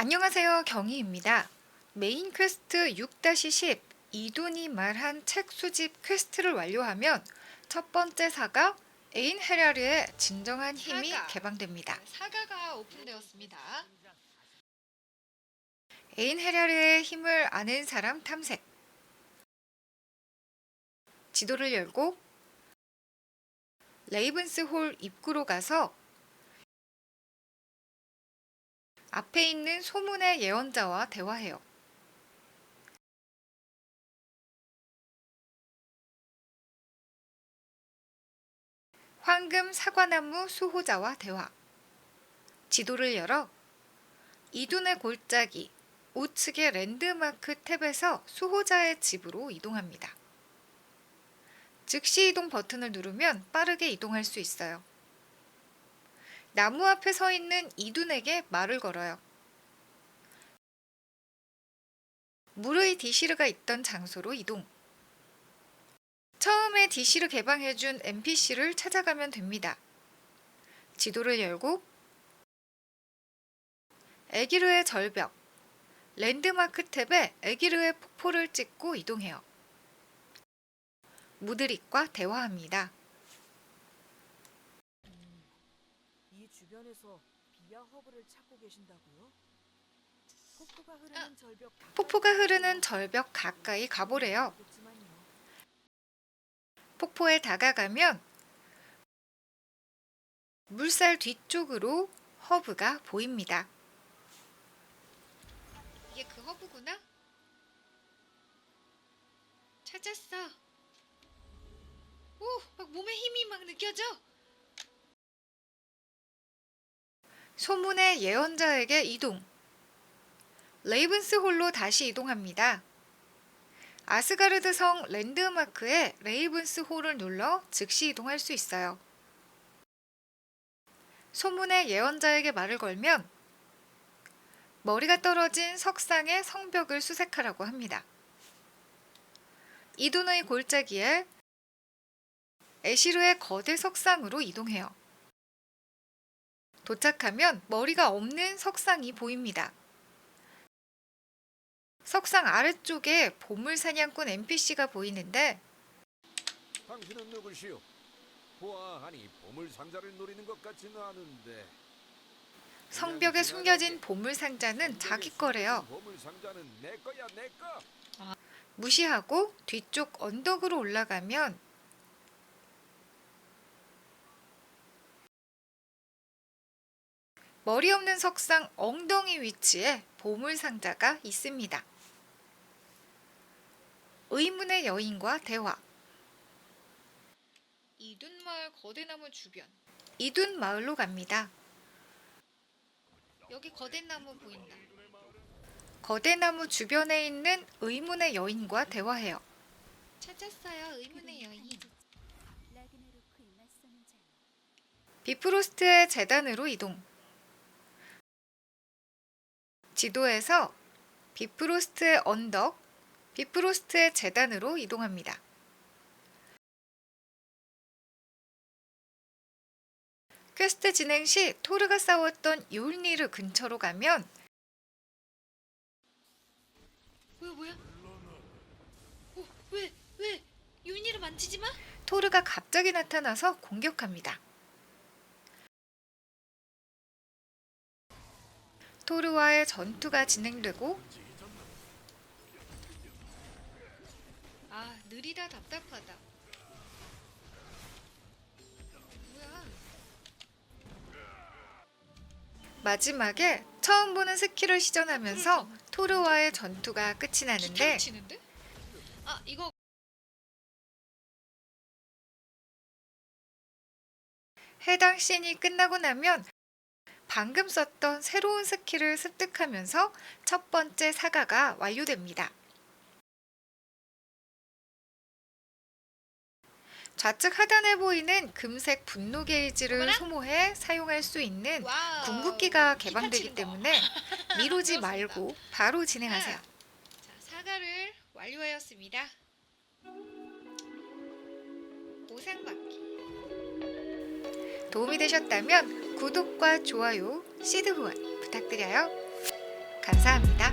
안녕하세요. 경희입니다. 메인 퀘스트 6-10 이둔이 말한 책 수집 퀘스트를 완료하면 첫 번째 사가 에인 헤라르의 진정한 힘이 사가. 개방됩니다. 사가가 오픈되었습니다. 에인 헤라르의 힘을 아는 사람 탐색. 지도를 열고 레이븐스 홀 입구로 가서 앞에 있는 소문의 예언자와 대화해요. 황금 사과나무 수호자와 대화. 지도를 열어 이둔의 골짜기 우측의 랜드마크 탭에서 수호자의 집으로 이동합니다. 즉시 이동 버튼을 누르면 빠르게 이동할 수 있어요. 나무 앞에 서 있는 이둔에게 말을 걸어요. 무르이 디시르가 있던 장소로 이동. 처음에 디시르 개방해준 NPC를 찾아가면 됩니다. 지도를 열고 에기르의 절벽, 랜드마크 탭에 에기르의 폭포를 찍고 이동해요. 무드릭과 대화합니다. 이 주변에서 비아 허브를 찾고 계신다고요? 폭포가 흐르는 절벽 가까이 폭포가 흐르는 절벽 가까이 가보래요. 폭포에 다가가면 물살 뒤쪽으로 허브가 보입니다. 이게 그 허브구나? 찾았어. 오, 막 몸에 힘이 막 느껴져. 소문의 예언자에게 이동. 레이븐스 홀로 다시 이동합니다. 아스가르드 성 랜드마크에 레이븐스 홀을 눌러 즉시 이동할 수 있어요. 소문의 예언자에게 말을 걸면 머리가 떨어진 석상의 성벽을 수색하라고 합니다. 이둔의 골짜기에 에시르의 거대 석상으로 이동해요. 도착하면 머리가 없는 석상이 보입니다. 석상 아래쪽에 보물 사냥꾼 NPC가 보이는데 당신은 누구시오? 보아하니 보물 상자를 노리는 것 같지는 않은데. 성벽에 숨겨진 보물 상자는 자기 거래요. 보물 상자는 내 거야 내 거. 무시하고 뒤쪽 언덕으로 올라가면 머리 없는 석상 엉덩이 위치에 보물 상자가 있습니다. 의문의 여인과 대화. 이둔마을 거대나무 주변. 이둔 마을로 갑니다. 여기 거대나무 보인다. 거대나무 주변에 있는 의문의 여인과 대화해요. 찾았어요, 의문의 여인. 비프로스트의 재단으로 이동. 지도에서 비프로스트의 언덕, 비프로스트의 재단으로 이동합니다. 퀘스트 진행 시 토르가 싸웠던 요울니르 근처로 가면 뭐야, 뭐야? 어, 왜, 왜? 윤희를 만지지 마? 토르가 갑자기 나타나서 공격합니다. 토르와의 전투가 진행되고 아, 느리다 답답하다. 뭐야? 마지막에 처음 보는 스킬을 시전하면서 토르와의 전투가 끝이 나는데 치는데? 아, 이거 해당 씬이 끝나고 나면 방금 썼던 새로운 스킬을 습득하면서 첫 번째 사가가 완료됩니다. 좌측 하단에 보이는 금색 분노 게이지를. 소모해 사용할 수 있는. 궁극기가 개방되기. 때문에 미루지. 말고 바로 진행하세요. 자, 사과를 완료하였습니다. 보상받기. 도움이 되셨다면 구독과 좋아요, 시드 후원 부탁드려요. 감사합니다.